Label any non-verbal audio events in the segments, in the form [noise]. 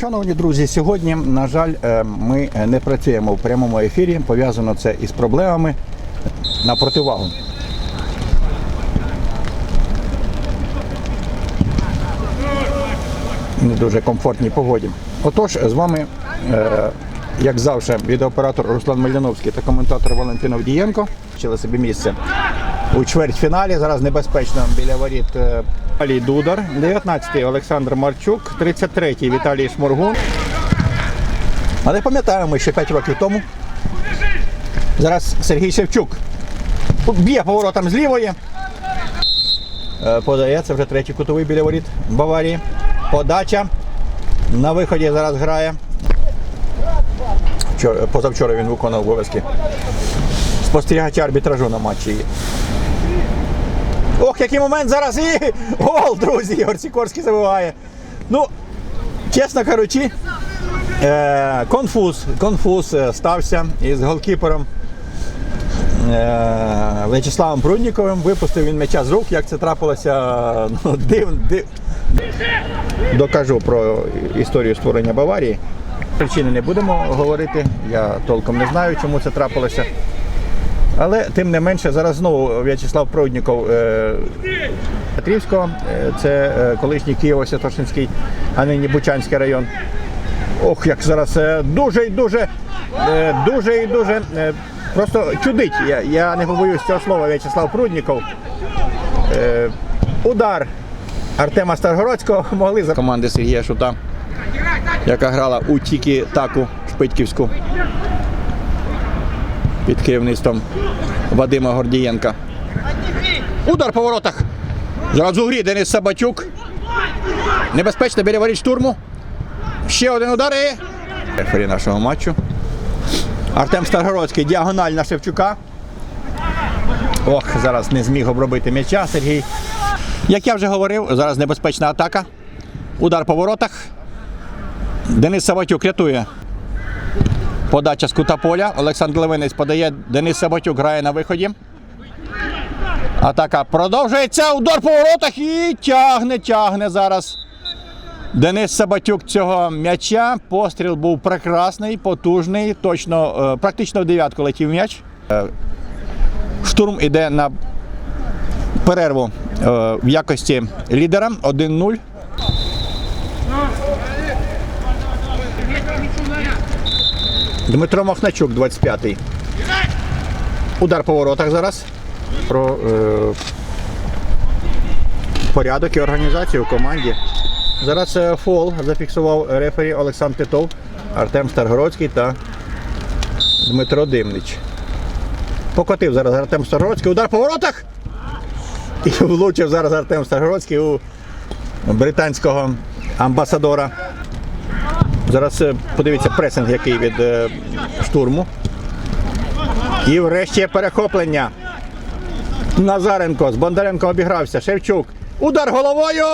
Шановні друзі, сьогодні, на жаль, е, ми не працюємо в прямому ефірі. Пов'язано це із проблемами на противагу. Не дуже комфортній погоді. Отож, з вами, е, як завжди, відеооператор Руслан Мельяновський та коментатор Валентин Авдієнко. Вчили собі місце у чвертьфіналі. Зараз небезпечно біля воріт е, Віталій Дудар, 19-й Олександр Марчук, 33-й Віталій Шморгун. Але пам'ятаємо, що 5 років тому зараз Сергій Шевчук б'є поворотом з лівої. Е, Подає, це вже третій кутовий біля воріт Баварії. Подача. На виході зараз грає. Позавчора він виконав обов'язки. Спостерігача арбітражу на матчі. Ох, який момент зараз і гол, друзі! Ігор Сікорський забиває. Ну, чесно кажучи, е, конфуз, конфуз е, стався із голкіпером е, В'ячеславом Прудніковим. Випустив він м'яча з рук, як це трапилося. [laughs] Ну, див, див. Докажу про історію створення Баварії. Причини не будемо говорити, я толком не знаю, чому це трапилося. Але тим не менше, зараз знову В'ячеслав Прудніков е, Петрівського, е, це е, колишній Києво-Святошинський, а нині Бучанський район. Ох, як зараз дуже і дуже, дуже і дуже просто чудить. Я, я не побоюсь цього слова В'ячеслав Прудніков. Удар Артема Старгородського могли за команди Сергія Шута, яка грала у Тікі Таку Шпитьківську під керівництвом Вадима Гордієнка. Удар по воротах. Зараз у грі Денис Сабачук. Небезпечно біля воріт штурму. Ще один удар і рефері нашого матчу. Артем Старгородський, діагональ на Шевчука. Ох, зараз не зміг обробити м'яча Сергій. Як я вже говорив, зараз небезпечна атака. Удар по воротах. Денис Саватюк рятує. Подача з кута поля. Олександр Левинець подає. Денис Сабатюк грає на виході. Атака продовжується. Удар по воротах і тягне, тягне зараз. Денис Сабатюк цього м'яча. Постріл був прекрасний, потужний. Точно, е, практично в дев'ятку летів м'яч. Е, Штурм іде на перерву е, в якості лідера 1-0. Дмитро Махначук, 25-й. Удар по воротах зараз. Про е, порядок і організацію в команді. Зараз е, фол зафіксував рефері Олександр Титов, Артем Старгородський та Дмитро Димнич. Покотив зараз Артем Старгородський. Удар по воротах. І влучив зараз Артем Старгородський у британського амбасадора. Зараз е, подивіться пресинг, який від е, штурму. І врешті перехоплення. Назаренко з Бондаренко обігрався. Шевчук. Удар головою.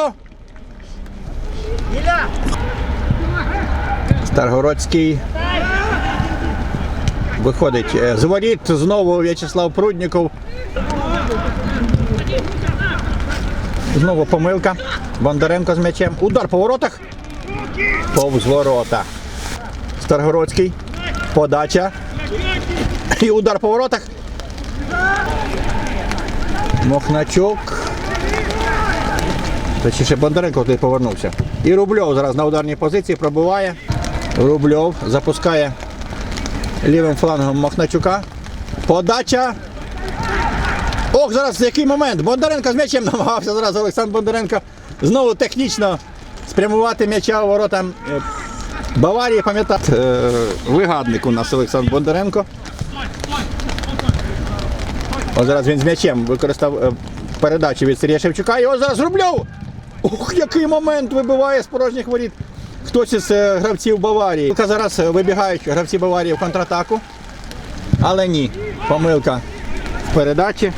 Старгородський. Виходить е, з воріт знову В'ячеслав Прудніков. Знову помилка. Бондаренко з м'ячем. Удар по воротах. Повз ворота. Старгородський. Подача. І удар по воротах. Мохначук. Точніше, Бондаренко туди повернувся. І Рубльов зараз на ударній позиції пробиває. Рубльов запускає лівим флангом Махначука. Подача. Ох, зараз який момент. Бондаренко з м'ячем намагався зараз Олександр Бондаренко знову технічно спрямувати м'яча у ворота е, Баварії. Пам'ятаєте, е, вигадник у нас Олександр Бондаренко. Ось зараз він з м'ячем використав е, передачу від Сергія Шевчука. І ось зараз Рубльов. Ух, який момент вибиває з порожніх воріт. Хтось із гравців Баварії. Зараз вибігають гравці Баварії в контратаку. Але ні. Помилка в передачі.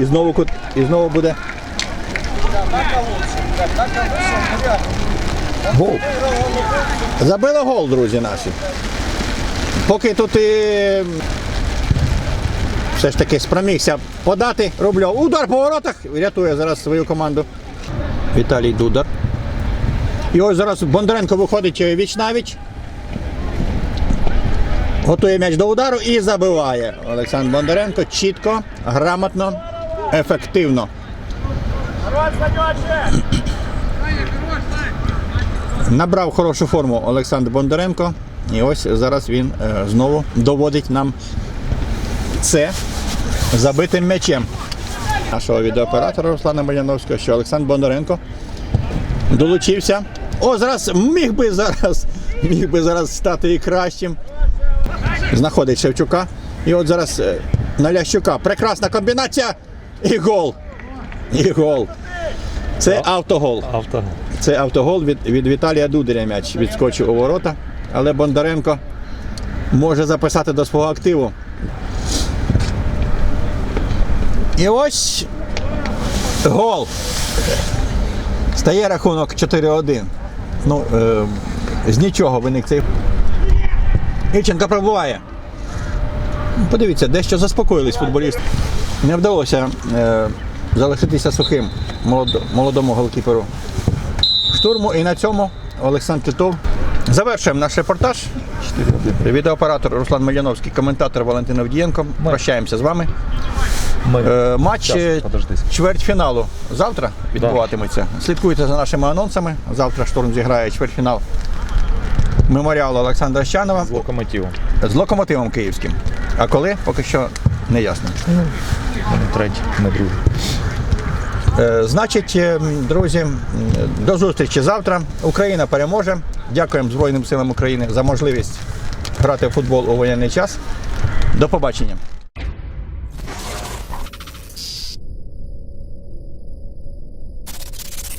І знову, і знову буде. Гол. Забили гол, друзі наші. Поки тут і все ж таки спромігся подати Рубльов. Удар по воротах. Рятує зараз свою команду. Віталій Дудар. І ось зараз Бондаренко виходить віч навіч. Готує м'яч до удару і забиває. Олександр Бондаренко чітко, грамотно, ефективно. Набрав хорошу форму Олександр Бондаренко. І ось зараз він е, знову доводить нам це забитим м'ячем. Нашого відеооператора Руслана Мар'яновського, що Олександр Бондаренко долучився. О, зараз міг би зараз, міг би зараз стати і кращим. Знаходить Шевчука. І от зараз е, на Лящука. Прекрасна комбінація. І гол. І гол. Це автогол. Авто. Це автогол від, від Віталія Дударя м'яч відскочив у ворота. Але Бондаренко може записати до свого активу. І ось гол. Стає рахунок 4-1. Ну, е, з нічого виник цей. Івченко пробуває. Подивіться, дещо заспокоїлись футболісти. Не вдалося е, залишитися сухим молодо- молодому голкіперу штурму. І на цьому Олександр Титов. Завершуємо наш репортаж. Відеооператор Руслан Маяновський, коментатор Валентин Авдієнко. Прощаємося з вами. Ми. Е, Матч е, чвертьфіналу завтра відбуватиметься. Слідкуйте за нашими анонсами. Завтра штурм зіграє чвертьфінал меморіалу Олександра Щанова З локомотивом. з локомотивом київським. А коли? Поки що не ясно. Ми третій, не другий. Е, Значить, е, друзі, до зустрічі завтра. Україна переможе. Дякуємо Збройним силам України за можливість грати в футбол у воєнний час. До побачення.